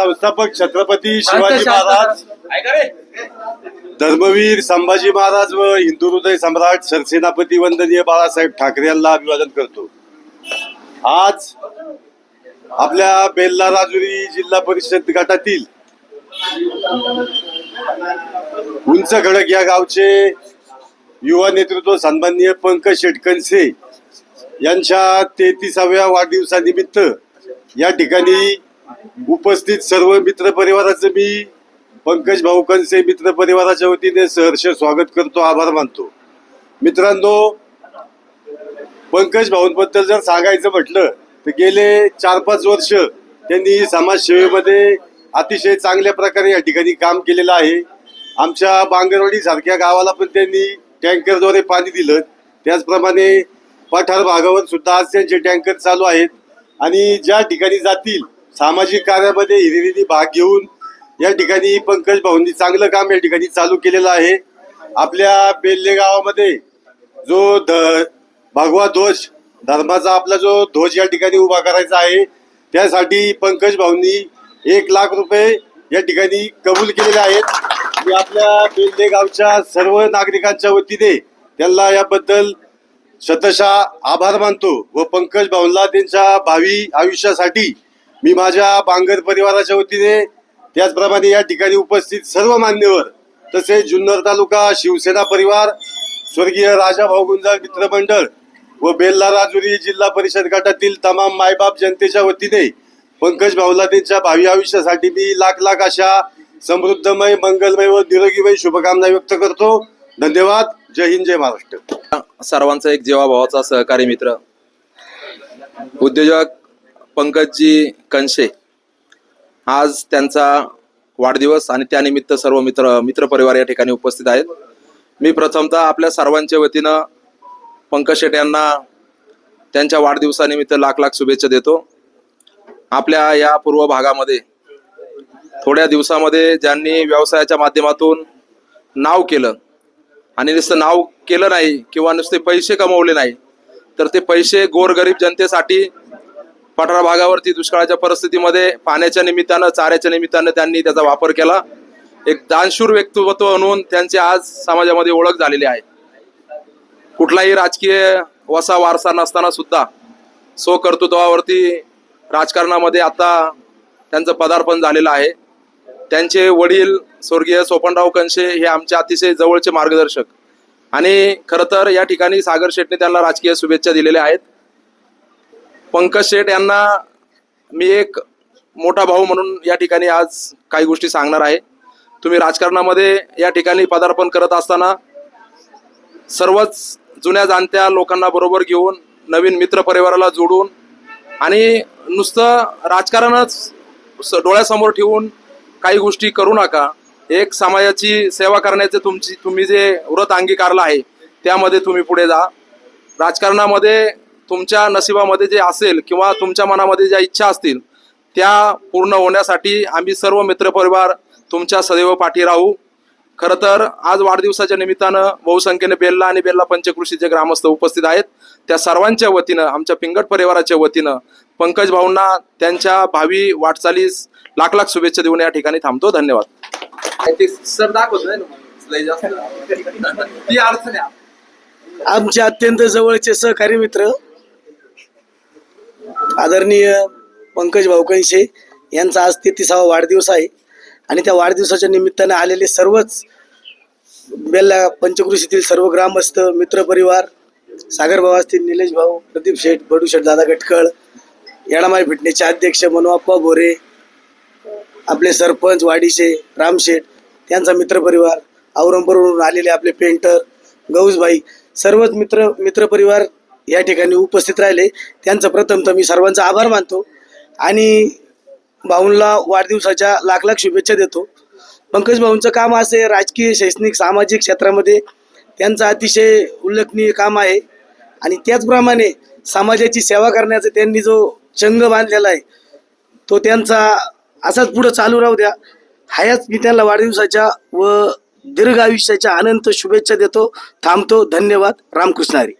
संस्थापक छत्रपती शिवाजी महाराज. धर्मवीर संभाजी महाराज व हिंदू हृदय सम्राट सरसेनापती वंदनीय बाळासाहेब ठाकरे यांना अभिवादन करतो. आज आपल्या बेल्ला राजुरी जिल्हा परिषद गटातील उंच खडक या गावचे युवा नेतृत्व सन्माननीय पंकज शेटकनसे यांच्या तेहतीसाव्या वाढदिवसानिमित्त या ठिकाणी उपस्थित सर्व मित्र परिवाराचं मी पंकज भाऊ कनसे मित्र परिवाराच्या वतीने सहर्ष स्वागत करतो आभार मानतो. मित्रांनो पंकज भाऊंबद्दल जर सांगायचं म्हटलं तर गेले चार पाच वर्ष त्यांनी समाजसेवेमध्ये अतिशय चांगल्या प्रकारे या ठिकाणी काम केलेलं आहे. आमच्या बांगरवाडी सारख्या गावाला पण त्यांनी टँकरद्वारे पाणी दिलं. त्याचप्रमाणे पठार भागावर सुद्धा आज त्यांचे टँकर चालू आहेत. आणि ज्या ठिकाणी जातील सामाजिक कार्यामध्ये हिरिरीने भाग घेऊन या ठिकाणी पंकज भाऊंनी चांगलं काम या ठिकाणी चालू केलेलं आहे. आपल्या बेल्ले गावामध्ये जो ध भगवा ध्वज धर्माचा आपला जो ध्वज या ठिकाणी उभा करायचा आहे त्यासाठी पंकज भाऊंनी एक लाख रुपये या ठिकाणी कबूल केलेले आहेत. मी आपल्या बेल्ले गावच्या सर्व नागरिकांच्या वतीने त्यांना याबद्दल शतशा आभार मानतो व पंकज भाऊंना त्यांच्या भावी आयुष्यासाठी मी माझ्या बांगर परिवाराच्या वतीने त्याचप्रमाणे या ठिकाणी उपस्थित सर्व मान्यवर तसेच जुन्नर तालुका शिवसेना परिवार स्वर्गीय राजा भाऊगुंजा मित्रमंडळ व बेल्ला राजुरी जिल्हा परिषद गटातील तमाम मायबाप जनतेच्या वतीने पंकज भाऊला त्यांच्या भावी आयुष्यासाठी मी लाख लाख अशा समृद्धमय मंगलमय व निरोगीमय शुभकामना व्यक्त करतो. धन्यवाद. जय हिंद जय महाराष्ट्र. सर्वांचा एक जेवाभावाचा सहकारी मित्र. उद्योजक पंकजजी कंशे आज त्यांचा वाढदिवस आणि त्यानिमित्त सर्व मित्र मित्रपरिवार या ठिकाणी उपस्थित आहेत. मी प्रथमतः आपल्या सर्वांच्या वतीनं पंकज शेट यांना त्यांच्या वाढदिवसानिमित्त लाख लाख शुभेच्छा देतो. आपल्या या पूर्व भागामध्ये थोड्या दिवसामध्ये ज्यांनी व्यवसायाच्या माध्यमातून नाव केलं आणि नुसतं नाव केलं नाही किंवा नुसते पैसे कमवले नाही तर ते पैसे गोरगरीब जनतेसाठी पठार भागावरती दुष्काळाच्या परिस्थितीमध्ये पाण्याच्या निमित्तानं चाऱ्याच्या निमित्तानं त्यांनी त्याचा वापर केला. एक दानशूर व्यक्तिमत्व म्हणून त्यांची आज समाजामध्ये ओळख झालेली आहे. कुठलाही राजकीय वसा वारसा नसताना सुद्धा स्वकर्तृत्वावरती राजकारणामध्ये आता त्यांचं पदार्पण झालेलं आहे. त्यांचे वडील स्वर्गीय सोपनराव कंशे हे आमचे अतिशय जवळचे मार्गदर्शक आणि खरं तर या ठिकाणी सागर शेटने त्यांना राजकीय शुभेच्छा दिलेल्या आहेत. पंकज शेठ यांना मी एक मोठा भाऊ म्हणून या ठिकाणी आज काही गोष्टी सांगणार आहे. तुम्ही राजकारणामध्ये या ठिकाणी पदार्पण करत असताना सर्वच जुन्या जाणत्या लोकांना बरोबर घेऊन नवीन मित्र परिवाराला जोडून आणि नुसतं राजकारणच स- डोळ्यासमोर ठेवून काही गोष्टी करू नका. एक समाजाची सेवा करण्याचे तुमची तुम्ही जे व्रत अंगीकारलं आहे त्यामध्ये तुम्ही पुढे जा. राजकारणामध्ये तुमच्या नशिबामध्ये जे असेल किंवा तुमच्या मनामध्ये ज्या इच्छा असतील त्या पूर्ण होण्यासाठी आम्ही सर्व मित्रपरिवार तुमच्या सदैव पाठी राहू. खरं तर आज वाढदिवसाच्या निमित्तानं बहुसंख्येने बेल्ला आणि बेल्ला पंचकृषीचे ग्रामस्थ उपस्थित आहेत त्या सर्वांच्या वतीनं आमच्या पिंगट परिवाराच्या वतीनं पंकज भाऊंना त्यांच्या भावी वाटचालीस लाख लाख शुभेच्छा देऊन या ठिकाणी थांबतो. धन्यवाद. सर दाखवत नाही ती अडचण आहे. आमचे अत्यंत जवळचे सहकारी मित्र आदरणीय पंकज भाऊकंशे यांचा आज तेहतीसावा वाढदिवस आहे. आणि त्या वाढदिवसाच्या निमित्ताने आलेले सर्वच बेल्ला पंचकृषीतील सर्व ग्रामस्थ मित्रपरिवार सागर भाऊ असतील निलेश भाऊ प्रदीप शेठ बडू शेठ दादा गटकळ येणामाई फिटनेचे अध्यक्ष मनोअप्पा गोरे आपले सरपंच वाडीशे रामशेठ त्यांचा मित्रपरिवार औरंगाबादवरून आलेले आपले पेंटर गौसभाई सर्वच मित्र मित्रपरिवार या ठिकाणी उपस्थित राहिले. त्यांचं प्रथमतः मी सर्वांचा आभार मानतो आणि भाऊंला वाढदिवसाच्या लाख लाख शुभेच्छा देतो. पंकज भाऊंचं काम असे राजकीय शैक्षणिक सामाजिक क्षेत्रामध्ये त्यांचं अतिशय उल्लेखनीय काम आहे. आणि त्याचप्रमाणे समाजाची सेवा करण्याचा त्यांनी जो चंग बांधलेला आहे तो त्यांचा असाच पुढं चालू राहू द्या. हायाच मी त्यांना वाढदिवसाच्या व दीर्घ आयुष्याच्या अनंत शुभेच्छा देतो थांबतो. धन्यवाद. रामकृष्णारी